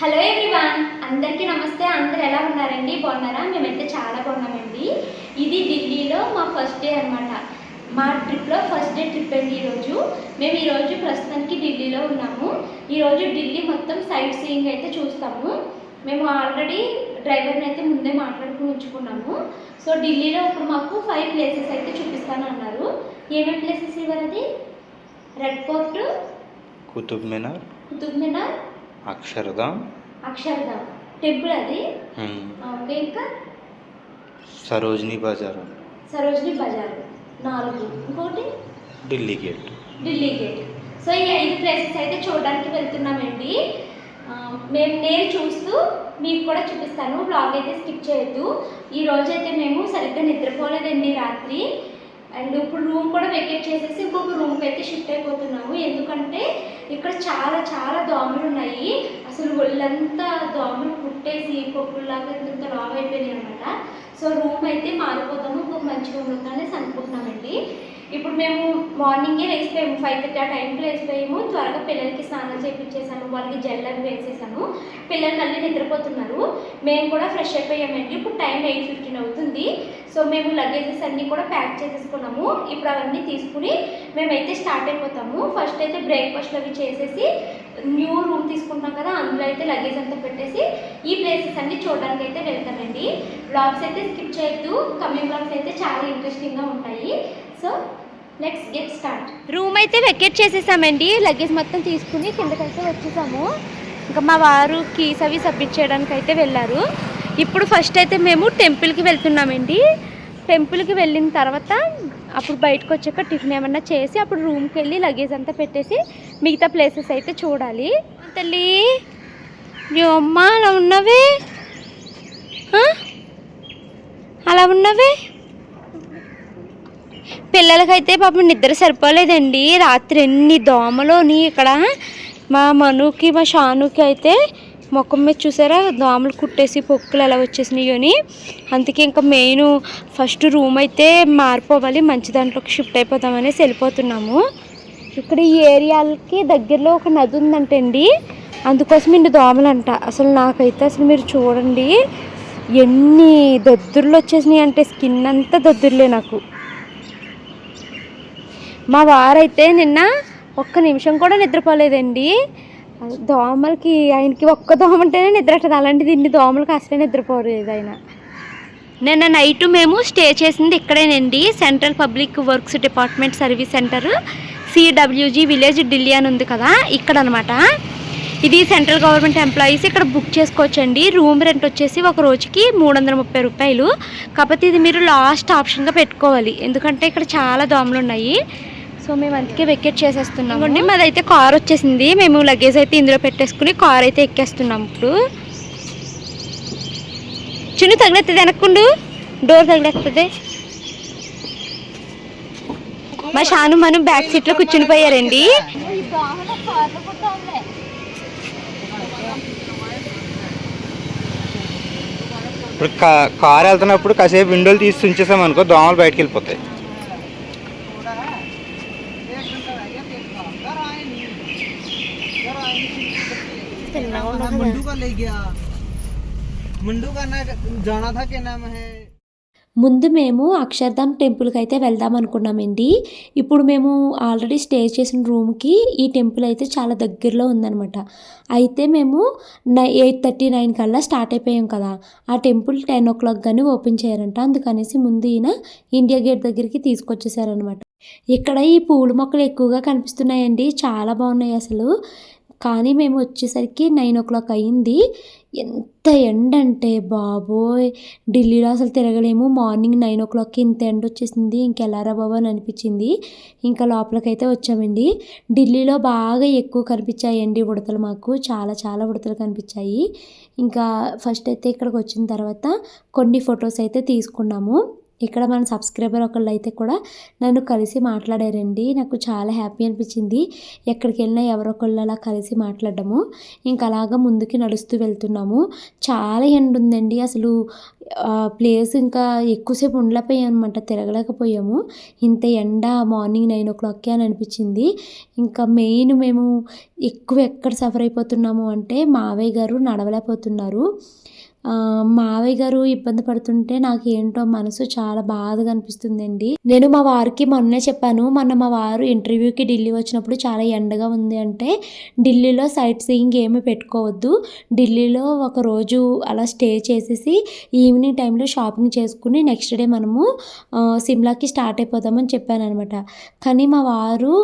Hello everyone అందరికీ నమస్తే. అందరు ఎలా ఉన్నారండి? బాగున్నారా? మేమైతే చాలా బాగున్నామండి. ఇది ఢిల్లీలో మా ఫస్ట్ డే అన్నమాట. మా ట్రిప్లో ఫస్ట్ డే ట్రిప్ అండి ఈరోజు. మేము ఈరోజు ప్రస్తుతానికి ఢిల్లీలో ఉన్నాము. ఈరోజు ఢిల్లీ మొత్తం సైట్ సీయింగ్ అయితే చూస్తాము. మేము ఆల్రెడీ డ్రైవర్ని అయితే ముందే మాట్లాడుకుని ఉంచుకున్నాము. సో ఢిల్లీలో ఇప్పుడు మాకు ఫైవ్ ప్లేసెస్ అయితే చూపిస్తాను అన్నారు. ఏమేమి places ఇవ్వరది? Red Fort Qutub Minar. Qutub Minar Akshardham. Akshardham. Temple అది? ఓకే ఇంకా సరోజినీ బజార్. సరోజిని బజార్. నాలుగు. ఇంకోటి Delhi Gate. Delhi Gate. So ఈ ఐదు ప్లేసెస్ అయితే చూడడానికి వెళ్తున్నామండి. మేము నేను చూస్తూ మీకు కూడా చూపిస్తాను. బ్లాగ్ అయితే స్కిప్ చేయొద్దు. ఈ రోజు అయితే మేము సరిగ్గా నిద్రపోలేదండి రాత్రి. అండ్ ఇప్పుడు రూమ్ కూడా వెకేట్ చేసేసి ఇంకొక రూమ్కి అయితే షిఫ్ట్ అయిపోతున్నాము. ఎందుకంటే ఇక్కడ చాలా చాలా దోమలు ఉన్నాయి. అసలు ఒళ్ళంతా దోమలు కుట్టేసి పప్పుల్లాగా ఇంత లావ్ అయిపోయినాయి అనమాట సో రూమ్ అయితే మారిపోతాము. ఇంకొక మంచి రూమ్ అనేసి అనుకుంటున్నామండి ఇప్పుడు మేము మార్నింగే లేచిపోయాము. ఫైవ్ థర్టీ ఆ టైంకి లేచిపోయాము. త్వరగా పిల్లలకి స్నానం చేయించేసాము వాళ్ళకి జెల్ వేసేసాము. వేసేసాను పిల్లలు మళ్ళీ నిద్రపోతున్నారు. మేము కూడా ఫ్రెష్ అయిపోయామండి. ఇప్పుడు టైం ఎయిట్ ఫిఫ్టీన్ అవుతుంది. సో మేము లగేజెస్ అన్నీ కూడా ప్యాక్ చేసేసుకున్నాము. ఇప్పుడు అవన్నీ తీసుకుని మేమైతే స్టార్ట్ అయిపోతాము. ఫస్ట్ అయితే బ్రేక్ఫాస్ట్ అవి చేసేసి న్యూ రూమ్ తీసుకుంటాం కదా అందులో అయితే లగేజ్ అంతా పెట్టేసి ఈ ప్లేసెస్ అన్ని చూడడానికి అయితే వెళ్తానండి బ్లాగ్స్ అయితే స్కిప్ చేయొద్దు. కమింగ్ బ్లాగ్స్ అయితే చాలా ఇంట్రెస్టింగ్గా ఉంటాయి. So let's get start room అయితే వెకేట్ చేసేసామండి. లగేజ్ మొత్తం తీసుకుని కిందకైతే వచ్చేసాము. ఇంకా మా వారు కీస్ అవి సబ్మిట్ చేయడానికి అయితే వెళ్ళారు. ఇప్పుడు ఫస్ట్ అయితే మేము టెంపుల్కి వెళ్తున్నామండి. టెంపుల్కి వెళ్ళిన తర్వాత అప్పుడు బయటకు వచ్చాక టిఫిన్ ఏమన్నా చేసి అప్పుడు రూమ్కి వెళ్ళి లగేజ్ అంతా పెట్టేసి మిగతా ప్లేసెస్ అయితే చూడాలి. తల్లి? నీ అమ్మ అలా ఉన్నవే? అలా ఉన్నవే? పిల్లలకైతే పాపం నిద్ర సరిపోలేదండి. రాత్రి ఎన్ని దోమలోని ఇక్కడ. మా మనుకి మా షానుకి అయితే ముఖం మీద చూసారా? దోమలు కుట్టేసి పొక్కులు ఎలా వచ్చేసినాయి అని. అందుకే ఇంకా మెయిన్ ఫస్ట్ రూమ్ అయితే మారిపోవాలి. మంచి దాంట్లోకి షిఫ్ట్ అయిపోతామనేసి వెళ్ళిపోతున్నాము. ఇక్కడ ఈ ఏరియాలకి దగ్గరలో ఒక నది ఉందంటండి. అందుకోసం ఇంటి దోమలు అంట అసలు నాకైతే అసలు మీరు చూడండి. ఎన్ని దద్దుర్లు వచ్చేసినాయి అంటే స్కిన్ అంతా దద్దుర్లే నాకు. మా వారైతే నిన్న ఒక్క నిమిషం కూడా నిద్రపోలేదండి. దోమలకి ఆయనకి ఒక్క దోమ ఉంటేనే నిద్రట్టదు అలాంటిది ఇన్ని దోమలకి అసలే నిద్రపోలేదు ఆయన. నిన్న నైట్ మేము స్టే చేసింది ఇక్కడేనండి. Central public works department service centre. CWG village Delhi అని ఉంది కదా ఇక్కడ అనమాట ఇది సెంట్రల్ గవర్నమెంట్ ఎంప్లాయీస్ ఇక్కడ బుక్ చేసుకోవచ్చండి. రూమ్ రెంట్ వచ్చేసి ఒక రోజుకి మూడు వందల ముప్పై రూపాయలు. కాకపోతే ఇది మీరు లాస్ట్ ఆప్షన్గా పెట్టుకోవాలి. ఎందుకంటే ఇక్కడ చాలా దోమలు ఉన్నాయి సో మేము అందుకే వెకెట్ చేసేస్తున్నాం అండి మాదైతే కార్ వచ్చేసింది. మేము లగేజ్ అయితే ఇందులో పెట్టేసుకుని కార్ అయితే ఎక్కేస్తున్నాం ఇప్పుడు. చిన్న తగిలేస్తుంది వెనక్కుండు. డోర్ తగిలేస్తుంది మా షాను మనం బ్యాక్ సీట్లో కూర్చుని పోయారండి. ఇప్పుడు కా కార్ వెళ్తున్నప్పుడు కాసేపు విండోలు తీసి ఉంచేసాం అనుకో దోమలు బయటకు వెళ్ళిపోతాయి. मंडू का ले गया मंडू का ना जाना था क्या नाम है ముందు మేము అక్షర్ధామ్ టెంపుల్కి అయితే వెళ్దాం అనుకున్నామండి ఇప్పుడు మేము ఆల్రెడీ స్టే చేసిన రూమ్కి ఈ టెంపుల్ అయితే చాలా దగ్గరలో ఉందన్నమాట అయితే మేము నై ఎయిట్ థర్టీ నైన్ కల్లా స్టార్ట్ అయిపోయాం కదా ఆ టెంపుల్ టెన్ ఓ క్లాక్ కానీ ఓపెన్ చేయారంట అందుకనేసి ముందు ఈయన ఇండియా గేట్ దగ్గరికి తీసుకొచ్చేసారనమాట ఇక్కడ ఈ పూల మొక్కలు ఎక్కువగా కనిపిస్తున్నాయండి చాలా బాగున్నాయి అసలు కానీ మేము వచ్చేసరికి నైన్ ఓ క్లాక్ అయ్యింది ఎంత ఎండ అంటే బాబోయ్! ఢిల్లీలో అసలు తిరగలేము. మార్నింగ్ నైన్ ఓ క్లాక్కి ఇంత ఎండ వచ్చేసింది. ఇంకెలారా బాబు అని అనిపించింది. ఇంకా లోపలికైతే వచ్చామండి. ఢిల్లీలో బాగా ఎక్కువ కనిపించాయండి ఉడతలు మాకు. చాలా చాలా ఉడతలు కనిపించాయి. ఇంకా ఫస్ట్ అయితే ఇక్కడికి వచ్చిన తర్వాత కొన్ని ఫొటోస్ అయితే తీసుకున్నాము. ఇక్కడ మన సబ్స్క్రైబర్ ఒకళ్ళు అయితే కూడా నన్ను కలిసి మాట్లాడారండి. నాకు చాలా హ్యాపీ అనిపించింది. ఎక్కడికి వెళ్ళినా ఎవరొకళ్ళు అలా కలిసి మాట్లాడము ఇంకా అలాగా ముందుకి నడుస్తూ వెళ్తున్నాము. చాలా ఎండ ఉందండి. అసలు ప్లేస్ ఇంకా ఎక్కువసేపు ఉండలేకపోయాం అనమాట తిరగలేకపోయాము. ఇంత ఎండ మార్నింగ్ నైన్ ఓ క్లాక్కి అని అనిపించింది. ఇంకా మెయిన్ మేము ఎక్కువ ఎక్కడ సఫర్ అయిపోతున్నాము అంటే మావయ్య గారు నడవలేకపోతున్నారు. మావయ్య గారు ఇబ్బంది పడుతుంటే నాకు ఏంటో మనసు చాలా బాధగా అనిపిస్తుందండి. నేను మా వారికి మొన్నే చెప్పాను మొన్న మా వారు ఇంటర్వ్యూకి ఢిల్లీ వచ్చినప్పుడు చాలా ఎండగా ఉంది అంటే ఢిల్లీలో సైట్ సీయింగ్ ఏమీ పెట్టుకోవద్దు. ఢిల్లీలో ఒక రోజు అలా స్టే చేసేసి ఈవినింగ్ టైంలో షాపింగ్ చేసుకుని నెక్స్ట్ డే మనము సిమ్లాకి స్టార్ట్ అయిపోదామని చెప్పాను అనమాట కానీ మా వారు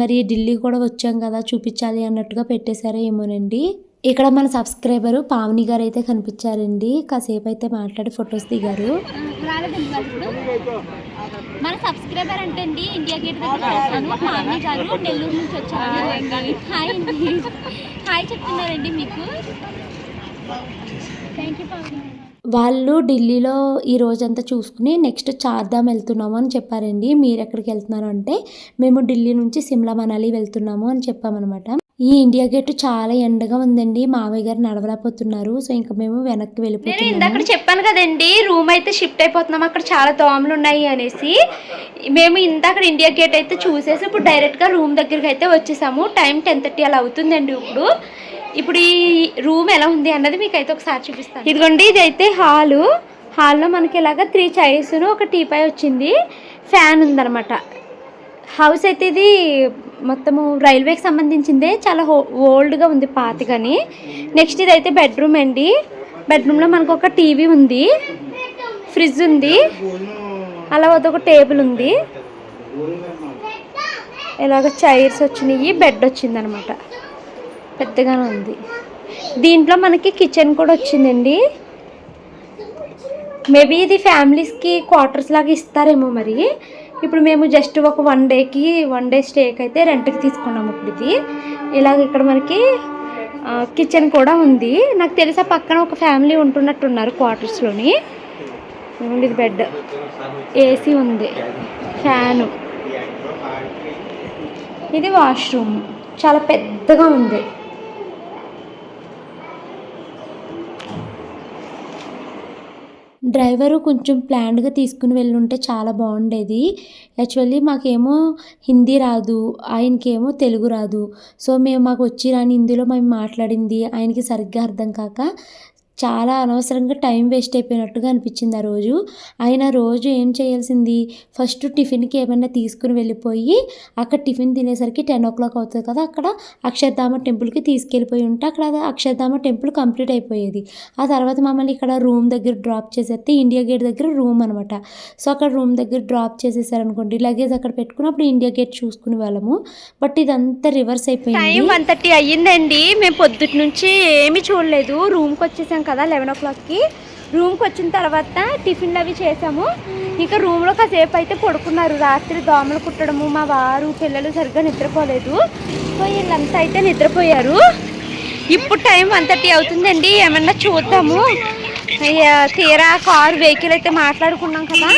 మరి ఢిల్లీ కూడా వచ్చాం కదా చూపించాలి అన్నట్టుగా పెట్టేశారో ఏమోనండి. ఇక్కడ మన సబ్స్క్రైబరు పావని గారు అయితే కనిపించారండి. కాసేపు అయితే మాట్లాడి ఫొటోస్ దిగారు. మన సబ్స్క్రైబర్ అంటే అండి ఇండియా గేట్ దగ్గర చేస్తాను మామీ గారు నెల్లూరు నుంచి వచ్చారు. హాయ్ అండి. హాయ్ చెప్తున్నారండి మీకు. థ్యాంక్ యూ వాళ్ళు ఢిల్లీలో ఈ రోజంతా చూసుకుని నెక్స్ట్ చార్ధామ్ వెళ్తున్నాము అని చెప్పారండి. మీరు ఎక్కడికి వెళ్తున్నారు అంటే మేము ఢిల్లీ నుంచి సిమ్లా మనాలి వెళ్తున్నాము అని చెప్పామన్నమాట. ఈ ఇండియా గేట్ చాలా ఎండగా ఉందండి. మావయ్య గారు నడవలేకపోతున్నారు. సో ఇంకా మేము వెనక్కి నేను వెళ్ళిపోతున్నాము. ఇందాక చెప్పాను కదండి రూమ్ అయితే షిఫ్ట్ అయిపోతున్నాం. అక్కడ చాలా దోమలు ఉన్నాయి అనేసి. మేము ఇందాక ఇండియా గేట్ అయితే చూసేసి ఇప్పుడు డైరెక్ట్గా రూమ్ దగ్గరికి అయితే వచ్చేసాము. టైం టెన్ థర్టీ అలా అవుతుందండి ఇప్పుడు. ఇప్పుడు ఈ రూమ్ ఎలా ఉంది అన్నది మీకు అయితే ఒకసారి చూపిస్తాను. ఇదిగోండి ఇది అయితే హాలు. హాల్లో మనకి ఇలాగ త్రీ చైర్స్ ఒక టీపై వచ్చింది. ఫ్యాన్ ఉందన్నమాట. హౌస్ అయితే ఇది మొత్తము రైల్వేకి సంబంధించిందే చాలా హో ఓల్డ్గా ఉంది పాతగాని నెక్స్ట్ ఇది అయితే బెడ్రూమ్ అండి. బెడ్రూమ్లో మనకు ఒక టీవీ ఉంది ఫ్రిడ్జ్ ఉంది అలా ఒక టేబుల్ ఉంది. ఇలాగ చైర్స్ వచ్చినాయి బెడ్ వచ్చింది అనమాట పెద్దగానే ఉంది. దీంట్లో మనకి కిచెన్ కూడా వచ్చిందండి. మేబీ ఇది ఫ్యామిలీస్కి క్వార్టర్స్ లాగా ఇస్తారేమో మరి. ఇప్పుడు మేము జస్ట్ ఒక వన్ డేకి వన్ డే స్టేకి అయితే రెంట్కి తీసుకున్నాము ఇప్పుడు ఇది. ఇలాగ ఇక్కడ మనకి కిచెన్ కూడా ఉంది. నాకు తెలిసి పక్కన ఒక ఫ్యామిలీ ఉంటున్నట్టున్నారు క్వార్టర్స్లోని ఇది బెడ్ ఏసీ ఉంది. ఫ్యాను ఇది వాష్రూమ్ చాలా పెద్దగా ఉంది. డ్రైవరు కొంచెం ప్లాన్డ్గా తీసుకుని వెళ్ళుంటే చాలా బాగుండేది. యాక్చువల్లీ మాకేమో హిందీ రాదు ఆయనకేమో తెలుగు రాదు. సో మేము మాకు వచ్చి రాని హిందీలో మేము మాట్లాడింది ఆయనకి సరిగ్గా అర్థం కాక చాలా అనవసరంగా టైం వేస్ట్ అయిపోయినట్టుగా అనిపించింది ఆ రోజు. ఆయన రోజు ఏం చేయాల్సింది? ఫస్ట్ టిఫిన్కి ఏమైనా తీసుకుని వెళ్ళిపోయి అక్కడ టిఫిన్ తినేసరికి టెన్ ఓ క్లాక్ అవుతుంది కదా అక్కడ అక్షరధామ టెంపుల్కి తీసుకెళ్ళిపోయి ఉంటే అక్కడ అక్షరధామ టెంపుల్ కంప్లీట్ అయిపోయేది. ఆ తర్వాత మమ్మల్ని ఇక్కడ రూమ్ దగ్గర డ్రాప్ చేసేస్తే ఇండియా గేట్ దగ్గర రూమ్ అనమాట. సో అక్కడ రూమ్ దగ్గర డ్రాప్ చేసేసారనుకోండి లగేజ్ అక్కడ పెట్టుకున్నప్పుడు ఇండియా గేట్ చూసుకునే వాళ్ళము. బట్ ఇదంతా రివర్స్ టైం అయిపోయింది వన్ థర్టీ అయ్యిందండి. మేము పొద్దుటి నుంచి ఏమీ చూడలేదు. రూమ్కి వచ్చేసాం కదా లెవెన్ ఓ క్లాక్కి రూమ్కి వచ్చిన తర్వాత టిఫిన్లు అవి చేసాము. ఇంకా రూమ్లో కాసేపు అయితే పడుకున్నారు. రాత్రి దోమలు కుట్టడము మా వారు పిల్లలు సరిగ్గా నిద్రపోలేదు. సో వీళ్ళంతా అయితే నిద్రపోయారు. ఇప్పుడు టైం వన్ థర్టీ అవుతుందండి. ఏమన్నా చూద్దాము. తీరా కారు వెహికల్ అయితే మాట్లాడుకున్నాం కదా.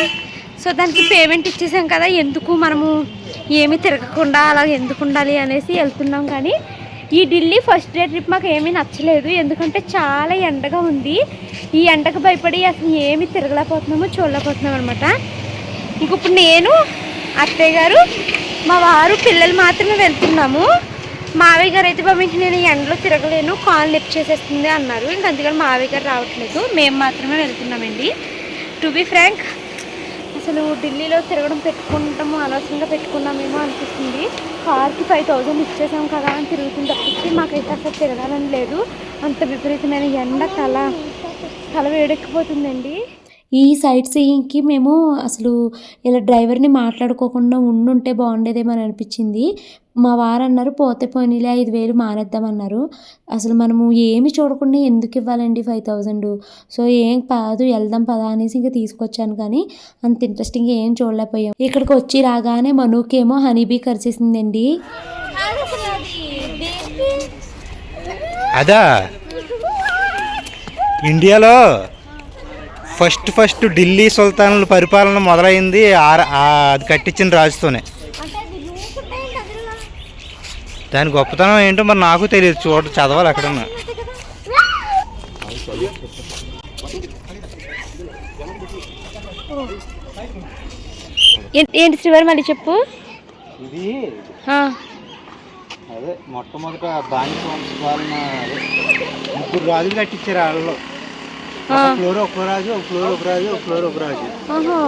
సో దానికి పేమెంట్ ఇచ్చేసాం కదా. ఎందుకు మనము ఏమి తిరగకుండా అలా ఎందుకు ఉండాలి అనేసి వెళ్తున్నాం కానీ ఈ ఢిల్లీ ఫస్ట్ డే ట్రిప్ మాకు ఏమీ నచ్చలేదు. ఎందుకంటే చాలా ఎండగా ఉంది. ఈ ఎండకు భయపడి అసలు ఏమి తిరగలేకపోతున్నాము చూడలేకపోతున్నాం అనమాట ఇంక ఇప్పుడు నేను అత్తయ్య గారు మా వారు పిల్లలు మాత్రమే వెళ్తున్నాము. మావయ్య గారు అయితే పంపించి నేను ఎండలో తిరగలేను కాల్ లిఫ్ట్ చేసేస్తుంది అన్నారు. ఇంక అందుకని మావయ్య గారు రావట్లేదు. మేము మాత్రమే వెళ్తున్నామండి. టు బి ఫ్రాంక్ అసలు ఢిల్లీలో తిరగడం పెట్టుకుంటాము అనవసరంగా పెట్టుకున్నామేమో అనిపిస్తుంది. కార్కి ఫైవ్ థౌజండ్ ఇచ్చేసాం కదా అని తిరుగుతుంది తప్పించి మాకైతే అసలు తిరగాలని లేదు. అంత విపరీతమైన ఎండ తల తల వేడెక్కిపోతుందండి. ఈ సైట్ సీయింగ్కి మేము అసలు ఇలా డ్రైవర్ని మాట్లాడుకోకుండా ఉండుంటే బాగుండేదేమని అనిపించింది. మా వారు అన్నారు పోతే పోనీలే ఐదు వేలు మానేద్దామన్నారు అసలు మనము ఏమి చూడకుండా ఎందుకు ఇవ్వాలండి ఫైవ్ థౌజండ్? సో ఏం కాదు వెళ్దాం పదా అనేసి ఇంకా తీసుకొచ్చాను కానీ అంత ఇంట్రెస్టింగ్ ఏం చూడలేకపోయాం. ఇక్కడికి వచ్చి రాగానే మనుకేమో హనీబీ కరిచేసిందండి అదా? ఇండియాలో? ఫస్ట్ ఫస్ట్ ఢిల్లీ సుల్తానుల పరిపాలన మొదలైంది అది కట్టించిన రాజుతోనే. దాని గొప్పతనం ఏంటో మరి నాకు తెలియదు. చూడ చదవాలి ఎక్కడన్నా. ఏంటి శ్రీవారి మళ్ళీ చెప్పు? ఇది ఆ, అదే మొట్టమొదట అదే. ముగ్గురు రాజులు కట్టించారు వాళ్ళలో ఆ. ఒక ఫ్లోర్ ఒక రాజు ఒక ఫ్లోర్ ఒక రాజు ఒక ఫ్లోర్ ఒక రాజు ఆహా,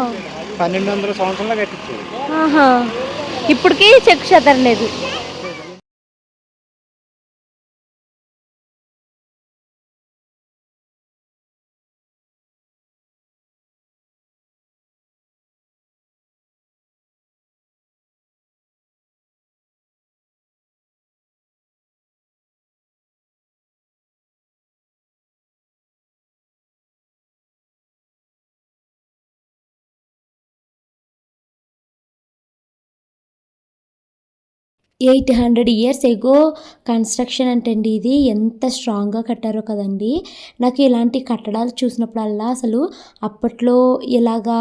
పన్నెండు వందల సంవత్సరంలో కట్టించారు ఆహా. ఇప్పటికీ చెక్ చెదరలేదు. Eight hundred years ago construction అంటండి ఇది. ఎంత స్ట్రాంగ్గా కట్టారో కదండి. నాకు ఇలాంటి కట్టడాలు చూసినప్పుడల్లా అసలు అప్పట్లో ఇలాగా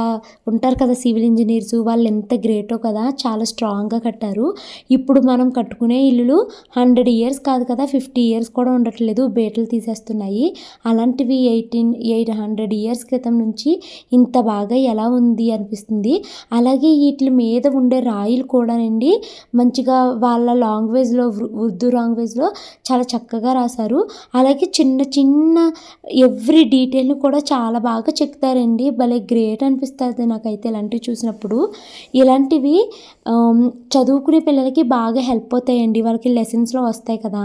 ఉంటారు కదా సివిల్ ఇంజనీర్స్ వాళ్ళు ఎంత గ్రేటో కదా చాలా స్ట్రాంగ్గా కట్టారు. ఇప్పుడు మనం కట్టుకునే ఇల్లులు హండ్రెడ్ ఇయర్స్ కాదు కదా ఫిఫ్టీ ఇయర్స్ కూడా ఉండట్లేదు బేటలు తీసేస్తున్నాయి. అలాంటివి ఎయిటీన్ ఎయిట్ హండ్రెడ్ ఇయర్స్ క్రితం నుంచి ఇంత బాగా ఎలా ఉంది అనిపిస్తుంది. అలాగే వీటి మీద ఉండే రాయిలు కూడానండి మంచిగా వాళ్ళ లాంగ్వేజ్లో ఉర్దూ లాంగ్వేజ్లో చాలా చక్కగా రాశారు. అలాగే చిన్న చిన్న ఎవ్రీ డీటెయిల్ని కూడా చాలా బాగా చెప్తారండి. భలే గ్రేట్ అనిపిస్తుంది నాకైతే ఇలాంటివి చూసినప్పుడు. ఇలాంటివి చదువుకునే పిల్లలకి బాగా హెల్ప్ అవుతాయండి. వాళ్ళకి లెసన్స్లో వస్తాయి కదా.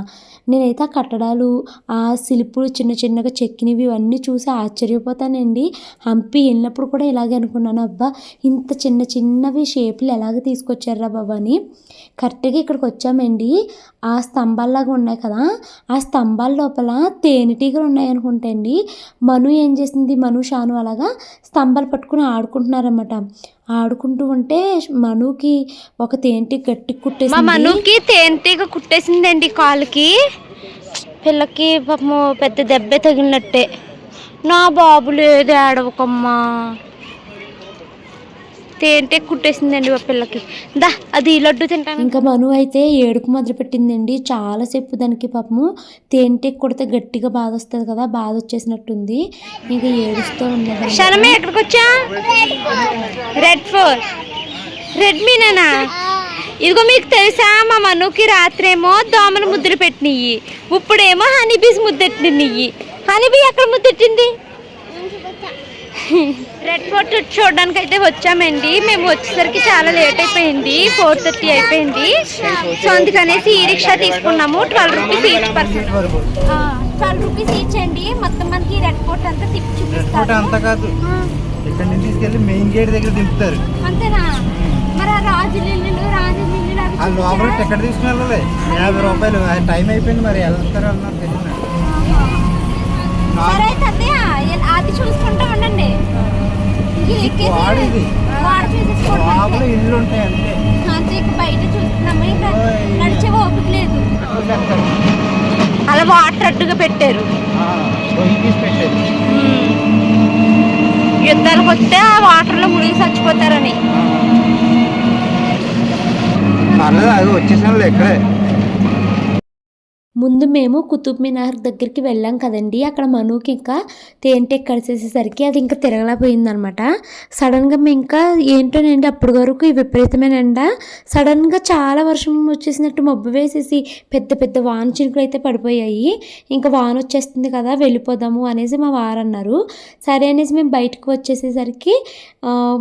నేనైతే ఆ కట్టడాలు ఆ శిల్పులు చిన్న చిన్నగా చెక్కినవి ఇవన్నీ చూసి ఆశ్చర్యపోతానండి. హంపి వెళ్ళినప్పుడు కూడా ఇలాగే అనుకున్నాను. అబ్బా ఇంత చిన్న చిన్నవి షేప్లు ఎలాగ తీసుకొచ్చారా బాబా అని. కరెక్ట్గా ఇక్కడ ఇక్కడికి వచ్చామండి ఆ స్తంభాల్లాగా ఉన్నాయి కదా ఆ స్తంభాల లోపల తేనెటీగలు ఉన్నాయి అనుకుంటా అండి మను ఏం చేసింది? మను షాను అలాగా స్తంభాలు పట్టుకుని ఆడుకుంటున్నారన్నమాట. ఆడుకుంటూ ఉంటే మనుకి ఒక తేనెటీగ గట్టి మా కుట్టేసింది. మనుకి తేనెటీగ కుట్టేసిందండి కాలుకి. పిల్లకి పాపము పెద్ద దెబ్బే తగిలినట్టే. నా బాబు లేదు ఏడవకమ్మా. తేనెటీగ కుట్టేసిందండి మా పిల్లకి. దా అది లడ్డు తింటాను. ఇంకా మను అయితే ఏడుపు మొదలుపెట్టిందండి చాలాసేపు దానికి పాపము తేనెటీగ కొడితే గట్టిగా బాధ వస్తుంది కదా బాధ వచ్చేసినట్టుంది. ఇంకా ఏడుస్తూ ఉన్నది శనమే ఎక్కడికి వచ్చా? రెడ్ ఫోర్ రెడ్మీనేనా ఇదిగో మీకు తెలుసా మా మనుకి రాత్రేమో దోమలు ముద్దులు పెట్టినయ్యి. ఇప్పుడేమో హనీ బీస్ ముద్దెట్టినయ్యి. హనీ బీ ఎక్కడ ముద్దెట్టింది? రెడ్ ఫోర్ట్ చూడడానికి అయితే వచ్చామండి. మేము వచ్చేసరికి చాలా లేట్ అయిపోయింది. ఫోర్ థర్టీ అయిపోయింది. సో అందుకనేసి ఈ రిక్షా తీసుకున్నాము. Twelve rupees each person twelve rupees each అండి. మొత్తం మనకి రెడ్ ఫోర్ట్ అంతా తిప్పి చూపిస్తారు. అంతా కాదు. ఇక్కడ నుంచి తీసుకెళ్ళి మెయిన్ గేట్ దగ్గర దింపుతారు. అంతేనా? మరి ఆ రాజులు రాజుల ఇల్లులు అవి ఆ లోపల? టికెట్ తీసుకుని వెళ్ళాలి. యాభై రూపాయలు. టైం అయిపోయింది మరి. వెళ్తారు అన్నారు తెలియదు లోపల అంతే. ఇల్లు ఉంటాయి అంతే అంతే ఇక బయట చూస్తున్నాము ఇంకా ఓయ్. నడిచే ఓపిక లేదు చూసేస్తారు. అలా వాటర్ అడ్డుగా పెట్టారు యుద్ధాలకు వస్తే ఆ వాటర్లో మునిగి చచ్చిపోతారని పర్లేదు అది వచ్చేసాను ఇక్కడే ముందు మేము కుతుబ్ మినార్ దగ్గరికి వెళ్ళాం కదండి. అక్కడ మనుకి ఇంకా తేనెటీగ కడిసేసేసరికి అది ఇంకా తిరగలేకపోయిందనమాట. సడన్గా మేము ఇంకా ఏంటోనండి అప్పటి వరకు ఈ విపరీతమైన ఎండ సడన్గా చాలా వర్షం వచ్చేసినట్టు మబ్బు వేసేసి పెద్ద పెద్ద వాన చినుకులు అయితే పడిపోయాయి. ఇంకా వాన వచ్చేస్తుంది కదా వెళ్ళిపోదాము అనేసి మా వారు అన్నారు. సరే అనేసి మేము బయటకు వచ్చేసేసరికి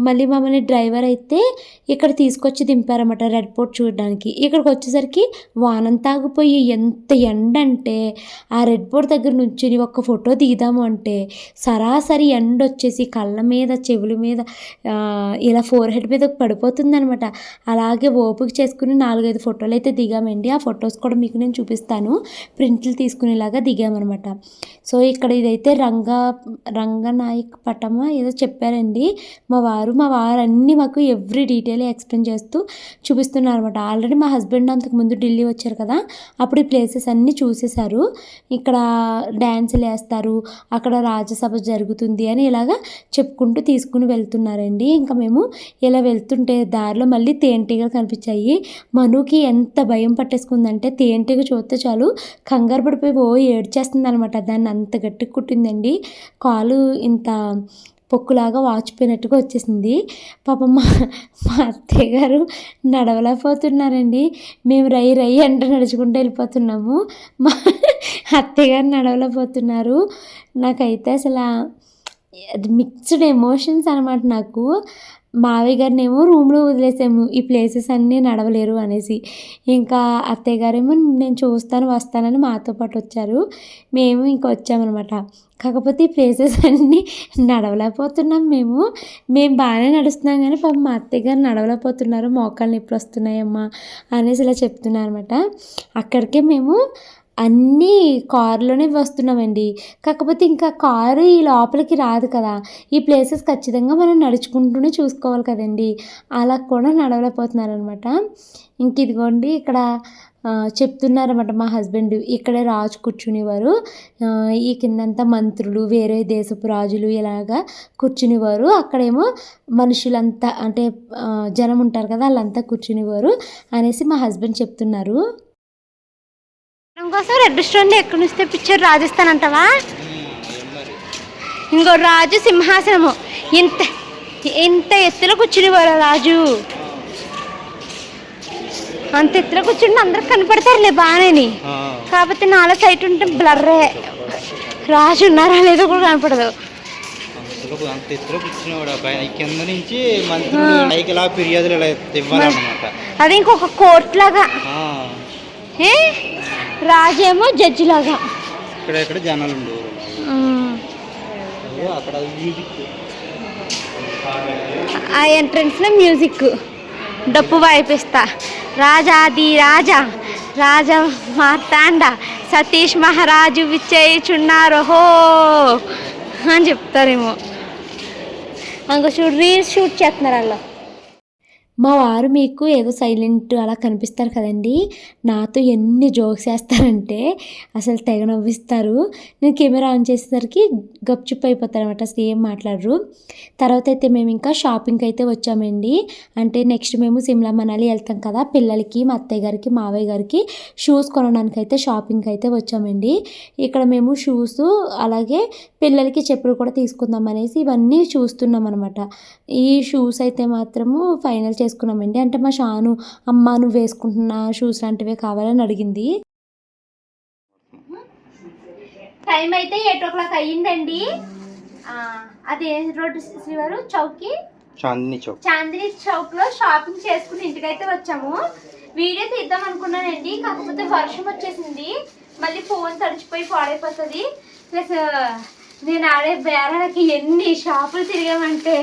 మళ్ళీ మమ్మల్ని డ్రైవర్ అయితే ఇక్కడ తీసుకొచ్చి దింపారన్నమాట రెడ్ పోర్ట్ చూడడానికి. ఇక్కడికి వచ్చేసరికి వానంతాగిపోయి ఎంత ఎండ అంటే ఆ రెడ్ బోర్డ్ దగ్గర నుంచి ఒక్క ఫోటో దిగుదాము అంటే సరాసరి ఎండ వచ్చేసి కళ్ళ మీద చెవుల మీద ఇలా ఫోర్ హెడ్ మీద పడిపోతుంది అనమాట అలాగే ఓపిక చేసుకుని నాలుగైదు ఫోటోలు అయితే దిగామండి. ఆ ఫొటోస్ కూడా మీకు నేను చూపిస్తాను. ప్రింట్లు తీసుకునేలాగా దిగామన్నమాట. సో ఇక్కడ ఇదైతే రంగ రంగనాయక్ పటమా ఏదో చెప్పారండి. మా వారు మా వారు అన్నీ మాకు ఎవ్రీ డీటెయిల్ ఎక్స్ప్లెయిన్ చేస్తూ చూపిస్తున్నారు అనమాట ఆల్రెడీ మా హస్బెండ్ అంతకు ముందు ఢిల్లీ వచ్చారు కదా అప్పుడు ఈ ప్లేసెస్ అన్నీ చూసేశారు. ఇక్కడ డ్యాన్సులు వేస్తారు అక్కడ రాజ్యసభ జరుగుతుంది అని ఇలాగా చెప్పుకుంటూ తీసుకుని వెళ్తున్నారండి. ఇంకా మేము ఇలా వెళ్తుంటే దారిలో మళ్ళీ తేనెటీగలు కనిపించాయి. మనుకి ఎంత భయం పట్టేసుకుందంటే తేనెటీగ చూస్తే చాలు కంగారు పడిపోయి ఓ ఏడ్చేస్తుంది అనమాట దాన్ని అంత గట్టి కుట్టిందండి. కాలు ఇంత పొక్కులాగా వాచిపోయినట్టుగా వచ్చేసింది. పాపం మా మా అత్తయ్య గారు నడవలేకపోతున్నారండి. మేము రై రై అంటే నడుచుకుంటూ వెళ్ళిపోతున్నాము. మా అత్తయ్య గారు నడవలేకపోతున్నారు. నాకైతే అసలు అది మిక్స్డ్ ఎమోషన్స్ అనమాట నాకు. మావయ్య గారినేమో రూమ్లో వదిలేసాము. ఈ ప్లేసెస్ అన్నీ నడవలేరు అనేసి. ఇంకా అత్తయ్య గారేమో నేను చూస్తాను వస్తానని మాతో పాటు వచ్చారు. మేము ఇంకా వచ్చామన్నమాట. కాకపోతే ఈ ప్లేసెస్ అన్నీ నడవలేకపోతున్నాం మేము. మేము బాగానే నడుస్తున్నాం కానీ పాప మా అత్తయ్య గారు నడవలేకపోతున్నారు. మోకాళ్ళు నొప్పులు వస్తున్నాయమ్మా అనేసి ఇలా చెప్తున్నారు అనమాట అక్కడికే మేము అన్నీ కారులోనే వస్తున్నామండి. కాకపోతే ఇంకా కారు ఈ లోపలికి రాదు కదా. ఈ ప్లేసెస్ ఖచ్చితంగా మనం నడుచుకుంటూనే చూసుకోవాలి కదండి. అలా కూడా నడవలేకపోతున్నారు అనమాట ఇంక ఇదిగోండి ఇక్కడ చెప్తున్నారన్నమాట మా హస్బెండ్. ఇక్కడే రాజు కూర్చునేవారు. ఈ కిందంతా మంత్రులు వేరే దేశపు రాజులు ఇలాగా కూర్చునేవారు. అక్కడేమో మనుషులంతా అంటే జనం ఉంటారు కదా వాళ్ళంతా కూర్చునేవారు అనేసి మా హస్బెండ్ చెప్తున్నారు. కోసం రెడ్ స్టోన్ ఎక్కడి నుంచి తెప్పించారు రాజస్థాన్ అంటావా? ఇంకో రాజు సింహాసనము. ఇంత ఇంత ఎత్తులో కూర్చునేవారు రాజు. అంత ఎత్తులో కూర్చుని అందరికి కనపడతారులే బాగానే కాకపోతే నాలో సైట్ ఉంటే బ్లర్రే. రాజు ఉన్నారా లేదో కూడా కనపడదు. అంత ఎత్తులో కింద నుంచి ఫిర్యాదులు ఇవ్వాలన్నమాట అది ఇంకొక కోర్ట్ లాగా ఏ? రాజేమో జడ్జి లాగా ఇక్కడ ఇక్కడ జనాలు ఉండేవారు అక్కడ మ్యూజిక్ ఆ ఎంట్రన్స్లో మ్యూజిక్ డప్పు వాయిపిస్తా. రాజాది రాజా. రాజా మార్తాండ. సతీష్ మహారాజు విచ్చేయుచున్నారు. హో అని చెప్తారేమో. ఇంకో చూడు రీల్స్ షూట్ చేస్తున్నారు వాళ్ళు మా వారు మీకు ఏదో సైలెంట్ అలా కనిపిస్తారు కదండి. నాతో ఎన్ని జోక్స్ వేస్తారంటే అసలు తెగ నవ్విస్తారు. నేను కెమెరా ఆన్ చేసేసరికి గప్చుప్ అయిపోతారు అనమాట అసలు ఏం మాట్లాడరు. తర్వాత అయితే మేము ఇంకా షాపింగ్కి అయితే వచ్చామండి. అంటే నెక్స్ట్ మేము సిమ్లా మనాలి వెళ్తాం కదా పిల్లలకి మా అత్తయ్య గారికి మావయ్య గారికి షూస్ కొనడానికి అయితే షాపింగ్కి అయితే వచ్చామండి. ఇక్కడ మేము షూస్ అలాగే పిల్లలకి చెప్పులు కూడా తీసుకుందాం అనేసి ఇవన్నీ చూస్తున్నాం అనమాట ఈ షూస్ అయితే మాత్రము ఫైనల్ చేసుకున్నామండి అంటే మా షాను అమ్మ నువ్వు వేసుకుంటున్న షూస్ లాంటివే కావాలని అడిగింది. టైం అయితే ఎయిట్ ఓ క్లాక్ అయ్యిందండి. ఆ, అది ఏ రోడ్డు శ్రీవారు చౌక్కి చాందిని చౌక్. చాందిని చౌక్లో షాపింగ్ చేసుకుని ఇంటికైతే వచ్చాము. వీడియో తీద్దాం అనుకున్నానండి. కాకపోతే వర్షం వచ్చేసింది. మళ్ళీ ఫోన్ తడిచిపోయి పాడైపోతుంది. ప్లస్ నేను ఆడే బేరాలకి ఎన్ని షాపులు తిరిగామంటే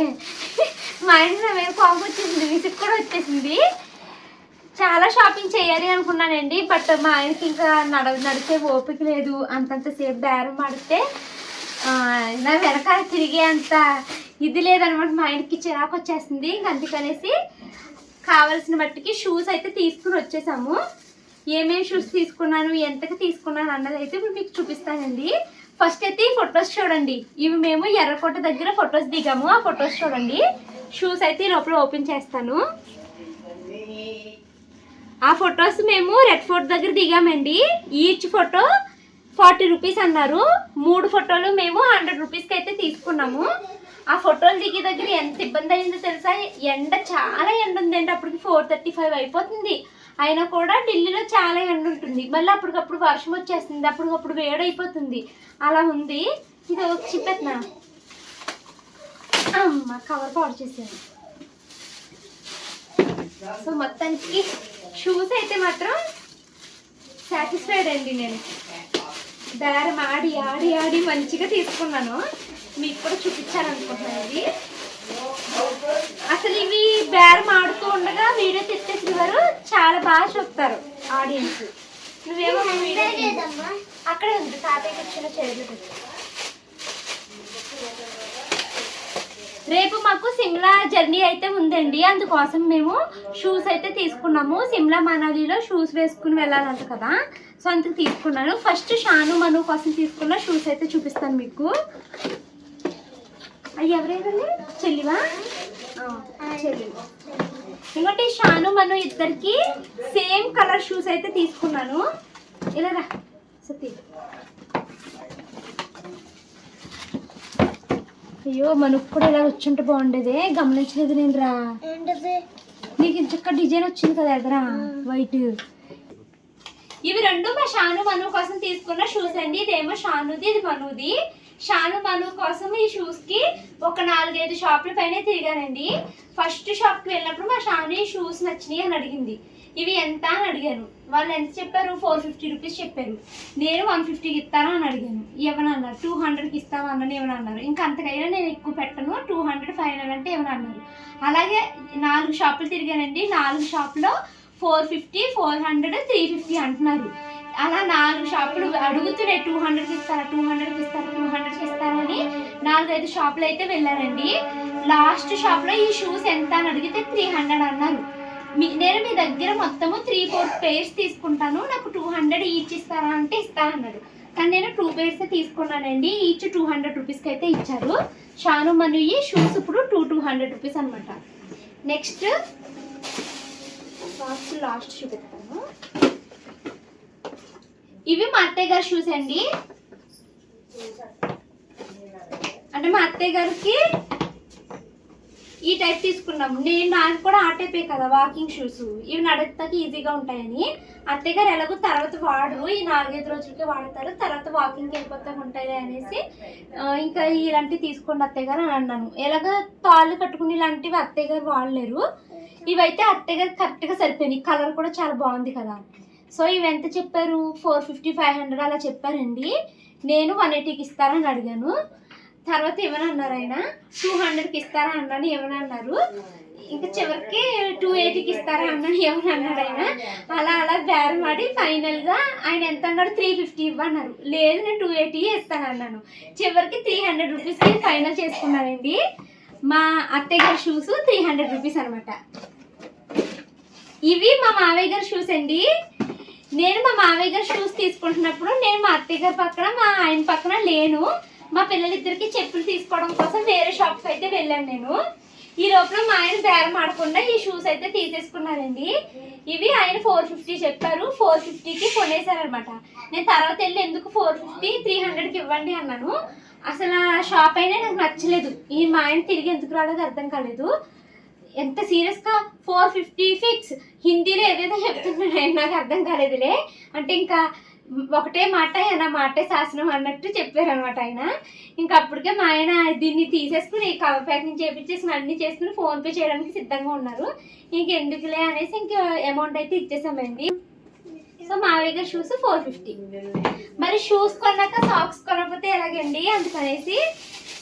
మా ఇంట్లో మేము మీద కోపం వచ్చేసింది విసుగు కూడా వచ్చేసింది. చాలా షాపింగ్ చేయాలి అనుకున్నానండి బట్ మా ఆయనకి ఇంకా నడ నడిచే ఓపిక లేదు. అంతంతసేపు బేరం ఆడితే నా వెనకాల తిరిగే అంత ఇది లేదనమాట. మా ఆయనకి చిరాకు వచ్చేసింది. అందుకనేసి కావలసిన మట్టికి షూస్ అయితే తీసుకుని వచ్చేసాము. ఏమేమి షూస్ తీసుకున్నాను ఎంతకి తీసుకున్నాను అన్నది అయితే ఇప్పుడు మీకు చూపిస్తానండి. ఫస్ట్ అయితే ఈ ఫొటోస్ చూడండి. ఇవి మేము ఎర్రకోట దగ్గర ఫొటోస్ దిగాము. ఆ ఫొటోస్ చూడండి. షూస్ అయితే ఈ లోపల ఓపెన్ చేస్తాను. ఆ ఫొటోస్ మేము రెడ్ ఫోర్ట్ దగ్గర దిగామండి. ఈచ్ ఫోటో ఫార్టీ రూపీస్ అన్నారు. మూడు ఫోటోలు మేము హండ్రెడ్ రూపీస్కి అయితే తీసుకున్నాము. ఆ ఫోటోలు దిగే దగ్గర ఎంత ఇబ్బంది అయిందో తెలుసా? ఎండ చాలా ఎండ ఉందండి. అప్పటికి ఫోర్ థర్టీ ఫైవ్ అయిపోతుంది. అయినా కూడా ఢిల్లీలో చాలా ఎండ ఉంటుంది. మళ్ళీ అప్పటికప్పుడు వర్షం వచ్చేస్తుంది. అప్పటికప్పుడు వేడైపోతుంది అలా ఉంది. ఇది ఒక అమ్మ కవర్ పాడు చేసాను సో మొత్తానికి షూస్ అయితే మాత్రం సాటిస్ఫైడ్ అండి నేను. బేరం ఆడి ఆడి ఆడి మంచిగా తీసుకున్నాను. మీకు కూడా చూపించాలనుకుంటున్నాను ఇది. అసలు ఇవి బేరం ఆడుతూ ఉండగా వీడియో తెచ్చేసిన వారు చాలా బాగా చూస్తారు ఆడియన్స్. నువ్వేమో వీడియో అక్కడే ఉంది తాతయ్య కూర్చున్న చైర్లో కూర్చో. రేపు మాకు సిమ్లా జర్నీ అయితే ఉందండి. అందుకోసం మేము షూస్ అయితే తీసుకున్నాము. సిమ్లా మనాలిలో షూస్ వేసుకుని వెళ్ళాలంట కదా. సో అందుకు తీసుకున్నాను. ఫస్ట్ షాను మను కోసం తీసుకున్న షూస్ అయితే చూపిస్తాను మీకు. అవి ఎవరైనా చెల్లివా? ఇంకోటి షాను మను ఇద్దరికి సేమ్ కలర్ షూస్ అయితే తీసుకున్నాను. ఇలా రా సతీ. అయ్యో మనకు కూడా ఇలా వచ్చుంటే బాగుండేదే. గమనించలేదు నేను రా నీకు ఇంచక్క డిజైన్ వచ్చింది కదా ఎదరా? వైట్. ఇవి రెండు మా షాను మను కోసం తీసుకున్న షూస్ అండి. ఇదేమో షానుది ఇది మనుది. షాను మను కోసం ఈ షూస్కి ఒక నాలుగైదు షాపుల పైన తిరిగానండి. ఫస్ట్ షాప్కి వెళ్ళినప్పుడు మా షాను ఈ షూస్ నచ్చినాయి అని అడిగింది. ఇవి ఎంత అని అడిగాను. వాళ్ళు ఎంత చెప్పారు? ఫోర్ ఫిఫ్టీ రూపీస్ చెప్పారు. నేను వన్ ఫిఫ్టీకి ఇస్తాను అని అడిగాను. ఏమని అన్నారు? టూ హండ్రెడ్కి ఇస్తావా అన్నని. ఏమని అన్నారు? ఇంకా అంతకైనా నేను ఎక్కువ పెట్టను. టూ హండ్రెడ్ ఫైవ్ హండ్రెడ్ అంటే ఏమని అన్నారు? అలాగే నాలుగు షాపులు తిరిగానండి. నాలుగు షాపులో four fifty four hundred three fifty అంటున్నారు. అలా నాలుగు షాపులు అడుగుతున్నాయి. టూ హండ్రెడ్కి ఇస్తారా టూ హండ్రెడ్కి ఇస్తారా టూ హండ్రెడ్కి ఇస్తారని అని నాలుగైదు షాపులు అయితే వెళ్ళారండి. లాస్ట్ షాప్లో ఈ షూస్ ఎంత అని అడిగితే త్రీ హండ్రెడ్ అన్నారు. మీ నేను మీ దగ్గర మొత్తము త్రీ ఫోర్ పేర్స్ తీసుకుంటాను. నాకు టూ హండ్రెడ్ ఈచ్ ఇస్తారా అంటే ఇస్తానన్నారు కానీ నేను టూ పేర్స్ తీసుకున్నానండి. ఈచ్ టూ హండ్రెడ్ రూపీస్కి అయితే ఇచ్చారు. షాను మను ఈ షూస్ ఇప్పుడు టూ టూ హండ్రెడ్ రూపీస్ అనమాట నెక్స్ట్ బాక్స్ లాస్ట్ చూపిస్తాను. ఇవి మా అత్తయ్య గారు షూస్ అండి. అంటే మా అత్తయ్య గారికి ఈ టైప్ తీసుకున్నాము. నేను నాకు కూడా ఆ టైపే కదా వాకింగ్ షూస్ ఇవి నడతాకి ఈజీగా ఉంటాయని. అత్తయ్య గారు ఎలాగో తర్వాత వాడరు ఈ నాలుగైదు రోజులకి వాడతారు. తర్వాత వాకింగ్కి వెళ్ళిపోతా ఉంటాయి అనేసి ఇంకా ఇలాంటివి తీసుకోండి అత్తయ్య గారు అని అన్నాను. ఎలాగ తాళ్ళు కట్టుకుని ఇలాంటివి అత్తయ్య గారు వాడలేరు. ఇవైతే అత్తయ్య గారు కరెక్ట్గా సరిపోయినాయి. కలర్ కూడా చాలా బాగుంది కదా. సో ఇవి ఎంత చెప్పారు? ఫోర్ ఫిఫ్టీ ఫైవ్ హండ్రెడ్ అలా చెప్పారండి. నేను వన్ ఎయిటీకి ఇస్తారని అడిగాను. తర్వాత ఏమని అన్నారు ఆయన? టూ హండ్రెడ్కి ఇస్తారా అన్నాను ఏమని అన్నారు? ఇంకా చివరికి టూ ఎయిటీకి ఇస్తారా అన్నాను ఏమని అన్నాడు ఆయన? అలా అలా బేరం ఆడి ఫైనల్గా ఆయన ఎంత అన్నాడు? త్రీ ఫిఫ్టీ ఇవ్వన్నారు. లేదు నేను టూ ఎయిటీ ఇస్తాను అన్నాను. చివరికి త్రీ హండ్రెడ్ రూపీస్కి ఫైనల్ చేసుకున్నానండి. మా అత్తయ్య గారి షూస్ త్రీ హండ్రెడ్ రూపీస్ అనమాట ఇవి మా మావయ్య గారి షూస్ అండి. నేను మా మామయ్య గారి షూస్ తీసుకుంటున్నప్పుడు నేను మా అత్తయ్య గారి పక్కన మా ఆయన పక్కన లేను. మా పిల్లలిద్దరికి చెప్పులు తీసుకోవడం కోసం వేరే షాప్కి అయితే వెళ్ళాను నేను. ఈ లోపల మా ఆయన బేరం ఆడకుండా ఈ షూస్ అయితే తీసేసుకున్నారండి. ఇవి ఆయన ఫోర్ ఫిఫ్టీ చెప్పారు. ఫోర్ ఫిఫ్టీకి కొనేసారనమాట నేను తర్వాత వెళ్ళి ఎందుకు ఫోర్ ఫిఫ్టీ త్రీ హండ్రెడ్కి ఇవ్వండి అన్నాను. అసలు ఆ షాప్ అయినా నాకు నచ్చలేదు. ఈ మా ఆయన తిరిగి ఎందుకు రాలేదు అర్థం కాలేదు. ఎంత సీరియస్గా ఫోర్ ఫిఫ్టీ ఫిక్స్? హిందీలో ఏదేదో చెప్తున్నాడు నాకు అర్థం కాలేదులే. అంటే ఇంకా ఒకటే మాట నా మాటే శాసనం అన్నట్టు చెప్పారనమాట ఆయన. ఇంకా అప్పటికే మా ఆయన దీన్ని తీసేసుకుని కవర్ ప్యాకింగ్ చేపించేసి అన్ని చేసుకుని ఫోన్పే చేయడానికి సిద్ధంగా ఉన్నారు. ఇంకెందుకులే అనేసి ఇంకా అమౌంట్ అయితే ఇచ్చేసామండి. సో మావయ్య గారి షూస్ ఫోర్ ఫిఫ్టీ. మరి షూస్ కొన్నాక సాక్స్ కొనకపోతే ఎలాగండి అందుకనేసి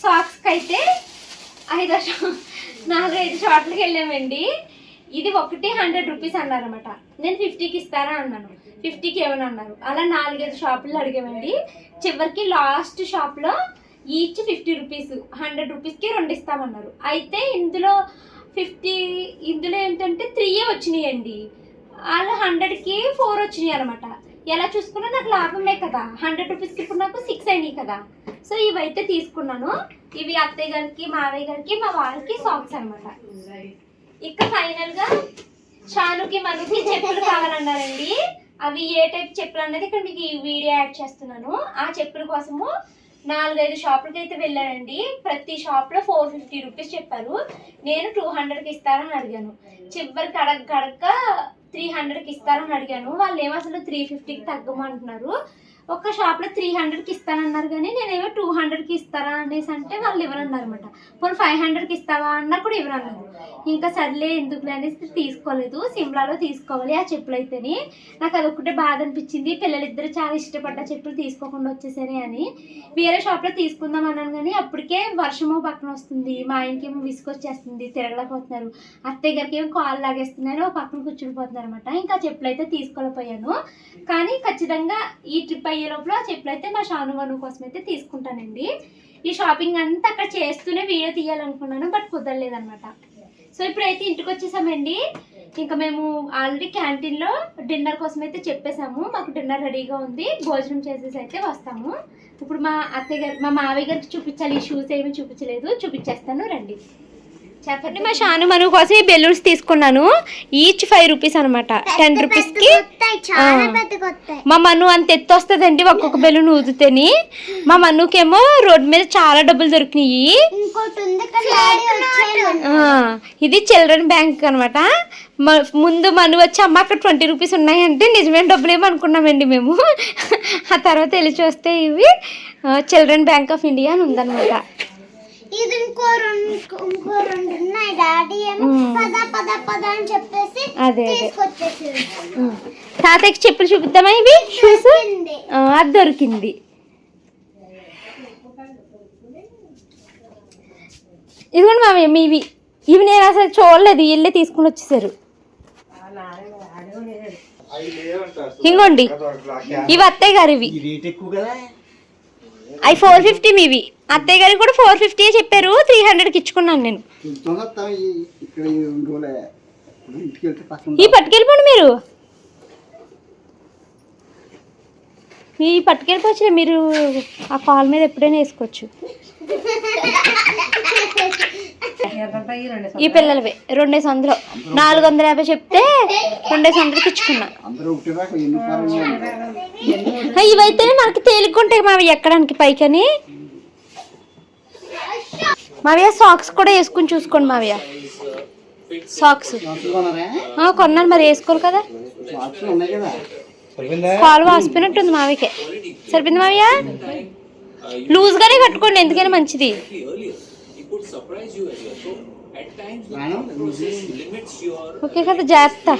సాక్స్కి అయితే ఐదు నాలుగైదు చోట్లకి వెళ్ళామండి. ఇది ఒకటి హండ్రెడ్ రూపీస్ అన్నారన్నమాట. నేను ఫిఫ్టీకి ఇస్తారా అన్నాను. ఫిఫ్టీకి ఏమని అన్నారు. అలా నాలుగైదు షాపులు అడిగామండి. చివరికి లాస్ట్ షాప్లో ఈచ్ ఫిఫ్టీ రూపీస్ హండ్రెడ్ రూపీస్కి రెండు ఇస్తామన్నారు. అయితే ఇందులో ఫిఫ్టీ ఇందులో ఏంటంటే త్రీయే వచ్చినాయండి. వాళ్ళు హండ్రెడ్కి ఫోర్ వచ్చినాయి అనమాట ఎలా చూసుకున్నా నాకు లాభమే కదా. హండ్రెడ్ రూపీస్కి ఇప్పుడు నాకు సిక్స్ అయినాయి కదా. సో ఇవైతే తీసుకున్నాను. ఇవి అత్తయ్య గారికి మావయ్య గారికి మా వాళ్ళకి సాంగ్స్ అనమాట ఇక ఫైనల్గా షానుకి మనకి చెప్పులు కావాలన్నారండి. అవి ఏ టైప్ చెప్పులు అనేది ఇక్కడ మీకు ఈ వీడియో యాడ్ చేస్తున్నాను. ఆ చెప్పుల కోసము నాలుగైదు షాపులకి అయితే వెళ్ళానండి. ప్రతి షాప్లో ఫోర్ ఫిఫ్టీ రూపీస్ చెప్పారు. నేను టూ హండ్రెడ్కి ఇస్తారని అడిగాను. చివరికి అడగ గడక త్రీ హండ్రెడ్కి ఇస్తారని అడిగాను. వాళ్ళు ఏమో అసలు త్రీ ఫిఫ్టీకి తగ్గమంటున్నారు? ఒక షాప్లో త్రీ హండ్రెడ్కి ఇస్తానన్నారు కానీ నేనేమో టూ హండ్రెడ్కి ఇస్తారా అనేసి అంటే వాళ్ళు ఇవ్వనన్నారు అనమాట పోనీ ఫైవ్ హండ్రెడ్కి ఇస్తావా అన్నా కూడా అన్నారు ఇంకా సర్లే ఎందుకులే అనేసి తీసుకోలేదు. సిమ్లాలో తీసుకోవాలి ఆ చెప్పులు అయితేని. నాకు అదొక్కటే బాధ అనిపించింది. పిల్లలిద్దరు చాలా ఇష్టపడ్డ చెప్పులు తీసుకోకుండా వచ్చేసరి అని. వేరే షాప్లో తీసుకుందాం అన్నాను కానీ అప్పటికే వర్షము పక్కన వస్తుంది. మా ఆయనకేమో విసుకొచ్చేస్తుంది తిరగలేకపోతున్నారు. అత్తయ్య గారికి ఏమో కాళ్ళు లాగేస్తున్నారు. ఒక పక్కన కూర్చునిపోతున్నారు అనమాట ఇంకా చెప్పులు అయితే తీసుకోలేకపోయాను. కానీ ఖచ్చితంగా ఈ ట్రిప్ అయ్యే లోపల చెప్పులు అయితే మా షాను వను కోసం అయితే తీసుకుంటానండి. ఈ షాపింగ్ అంతా అక్కడ చేస్తూనే వీడియో తీయాలనుకున్నాను బట్ కుదరలేదనమాట సో ఇప్పుడైతే ఇంటికి వచ్చేసామండి. ఇంకా మేము ఆల్రెడీ క్యాంటీన్లో డిన్నర్ కోసం అయితే చెప్పేసాము మాకు డిన్నర్ రెడీగా ఉంది. భోజనం చేసేసి అయితే వస్తాము. ఇప్పుడు మా అత్తయ్య గారు మా మావయ్య గారికి చూపించాలి. ఈ షూస్ ఏమీ చూపించలేదు. చూపించేస్తాను రండి. చెప్పండి. మా షాను మను కోసం ఈ బెలూన్స్ తీసుకున్నాను. ఈచ్ ఫైవ్ రూపీస్ అనమాట టెన్ రూపీస్కి. మా మను అంత ఎత్తు వస్తుందండి ఒక్కొక్క బెలూన్ ఊదుతేని. మా మనుకేమో రోడ్ మీద చాలా డబ్బులు దొరికినాయి. ఇది చిల్డ్రన్ బ్యాంక్ అనమాట ముందు మను వచ్చి అమ్మ అక్కడ ట్వంటీ రూపీస్ ఉన్నాయంటే నిజమైన డబ్బులు ఏమో అనుకున్నామండి మేము. ఆ తర్వాత వెళ్ళి చూస్తే ఇవి చిల్డ్రన్ బ్యాంక్ ఆఫ్ ఇండియా అని ఉందన్నమాట. ఇది ఇంకో రెండు ఇంకో రెండు ఉన్నాయి డాడీ ఏమో. పద పద పద అని చెప్పేసి అదే అదే. తీసుకొచ్చేసారు. తాతయ్యకి చెప్పులు చూపిద్దామా ఇవి? షూస్ దొరికింది. అది దొరికింది. ఇదిగోండి మామయ్య మీవి. ఇవి నేను అసలు చూడలేదు వీళ్ళే తీసుకుని వచ్చేసారు. ఇంకోండి ఇవి అత్తయ్య గారు ఇవి ఈ రేట్ ఎక్కువ కదా. అవి ఫోర్ ఫిఫ్టీ మీవి. అత్తయ్య గారికి కూడా ఫోర్ ఫిఫ్టీ చెప్పారు త్రీ హండ్రెడ్కి ఇచ్చుకున్నాను నేను. ఈ రెండు పట్టుకెళ్ళిపోండి మీరు. ఈ పట్టుకెళ్ళిపోవచ్చు మీరు ఆ కాల్ మీద ఎప్పుడైనా వేసుకోవచ్చు. ఈ పిల్లలవి రెండేసి వందలు. నాలుగు వందల యాభై చెప్తే రెండేసి వందలకి ఇచ్చుకున్నా. ఇవైతేనే మనకి తేలికుంటాయి మావి ఎక్కడానికి పైకని. మావయ్య సాక్స్ కూడా వేసుకుని చూసుకోండి మావయ్య. సాక్స్ కొన్నాను మరి వేసుకోవాలి కదా. కాలు వాసిపోయినట్టుంది మావికే సరిపోయింది మావయ్య? లూజ్ గానే కట్టుకోండి ఎందుకైనా మంచిది. ఓకే కదా జాగ్రత్త.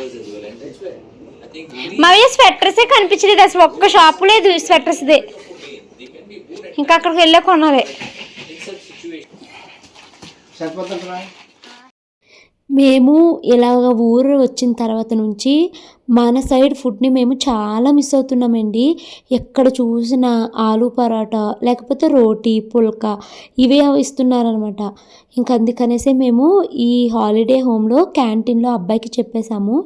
మావయ్య స్వెటర్సే కనిపించలేదు అసలు ఒక్క షాపు లేదు స్వెటర్స్దే. ఇంకా అక్కడికి వెళ్ళే కొనాలి. సరిపోతుంటారా మేము ఇలాగ ఊరు వచ్చిన తర్వాత నుంచి మన సైడ్ ఫుడ్ని మేము చాలా మిస్ అవుతున్నామండి. ఎక్కడ చూసినా ఆలు పరాటా లేకపోతే రోటీ పుల్కా ఇవే ఇస్తున్నారనమాట ఇంక అందుకనేసే మేము ఈ హాలిడే హోమ్లో క్యాంటీన్లో అబ్బాయికి చెప్పేశాము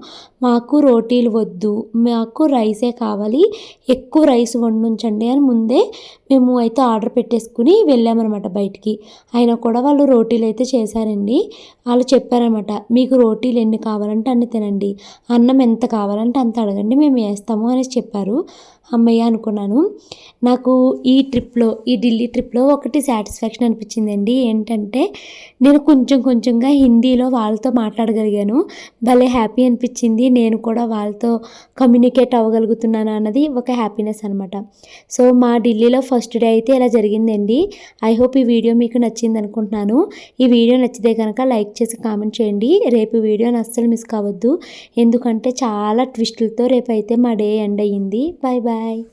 మాకు రోటీలు వద్దు మాకు రైసే కావాలి ఎక్కువ రైస్ వండించండి అని ముందే మేము అయితే ఆర్డర్ పెట్టేసుకుని వెళ్ళామన్నమాట బయటికి. అయినా కూడా వాళ్ళు రోటీలు అయితే చేశారండి. వాళ్ళు చెప్పారనమాట మీకు రోటీలు ఎన్ని కావాలంటే అన్ని తినండి అన్నం ఎంత కావాలి? కావాలంటే అంత అడగండి మేము వేస్తాము అనేసి చెప్పారు. అమ్మయ్య అనుకున్నాను. నాకు ఈ ట్రిప్లో ఈ ఢిల్లీ ట్రిప్లో ఒకటి సాటిస్ఫాక్షన్ అనిపించిందండి. ఏంటంటే నేను కొంచెం కొంచెంగా హిందీలో వాళ్ళతో మాట్లాడగలిగాను. భలే హ్యాపీ అనిపించింది. నేను కూడా వాళ్ళతో కమ్యూనికేట్ అవ్వగలుగుతున్నాను అన్నది ఒక హ్యాపీనెస్ అనమాట సో మా ఢిల్లీలో ఫస్ట్ డే అయితే ఇలా జరిగిందండి. ఐ హోప్ ఈ వీడియో మీకు నచ్చింది అనుకుంటున్నాను. ఈ వీడియో నచ్చితే కనుక లైక్ చేసి కామెంట్ చేయండి. రేపు వీడియోని అస్సలు మిస్ కావద్దు. ఎందుకంటే చాలా ట్విస్టులతో రేపు అయితే మా డే ఎండ్ అయ్యింది. Bye bye bye.